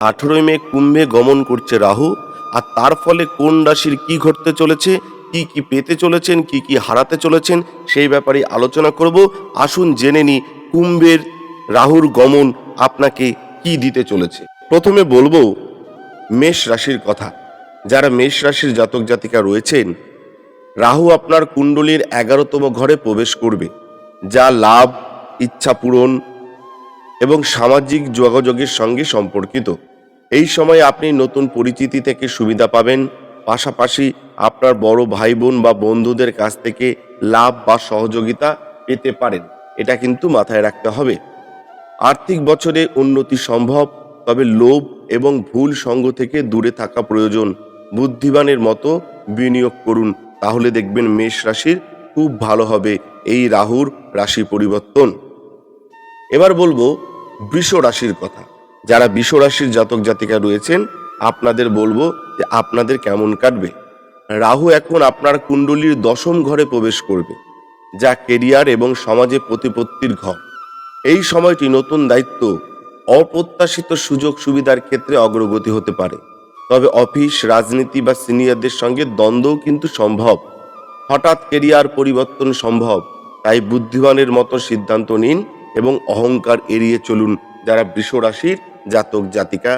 আঠেরোই মে কুম্ভে গমন করছে রাহু, আর তার ফলে কোন রাশির কি ঘটতে চলেছে, কি কি পেতে চলেছেন, কি কি হারাতে চলেছেন, সেই ব্যাপারে আলোচনা করব। আসুন জেনে নি কুম্ভের রাহুর গমন আপনাকে কি দিতে চলেছে। প্রথমে বলব মেষ রাশির কথা। যারা মেষ রাশির জাতক জাতিকা রয়েছেন, রাহু আপনার কুণ্ডলীর এগারোতম ঘরে প্রবেশ করবে, যা লাভ, ইচ্ছা পূরণ এবং সামাজিক যোগাযোগের সঙ্গে সম্পর্কিত। এই সময় আপনি নতুন পরিচিতি থেকে সুবিধা পাবেন। পাশাপাশি আপনার বড় ভাই বোন বা বন্ধুদের কাছ থেকে লাভ বা সহযোগিতা পেতে পারেন। এটা কিন্তু মাথায় রাখতে হবে। আর্থিক বছরে উন্নতি সম্ভব, তবে লোভ এবং ভুল সঙ্গ থেকে দূরে থাকা প্রয়োজন। বুদ্ধিমানের মতো বিনিয়োগ করুন, তাহলে দেখবেন মেষ রাশির খুব ভালো হবে। এই রাহুর রাশি পরিবর্তন। এবার বলব, বৃষ রাশির কথা। যারা বৃষ রাশির জাতক জাতিকা রয়েছেন, আপনাদের বলব যে আপনাদের কেমন কাটবে? রাহু এখন আপনার কুণ্ডলীর দশম ঘরে প্রবেশ করবে, যা কেরিয়ার এবং সমাজে প্রতিপত্তির ঘর। এই সময়টি নতুন দায়িত্ব, অপ্রত্যাশিত সুযোগ সুবিধার ক্ষেত্রে অগ্রগতি হতে পারে। তবে অফিস, রাজনীতি বা সিনিয়রদের সঙ্গে দ্বন্দ্বও কিন্তু সম্ভব। হঠাৎ কেরিয়ার পরিবর্তন সম্ভব, তাই বুদ্ধিমানের মতো সিদ্ধান্ত নিন এবং অহংকার এড়িয়ে চলুন যারা বৃষ রাশির জাতক জাতিকা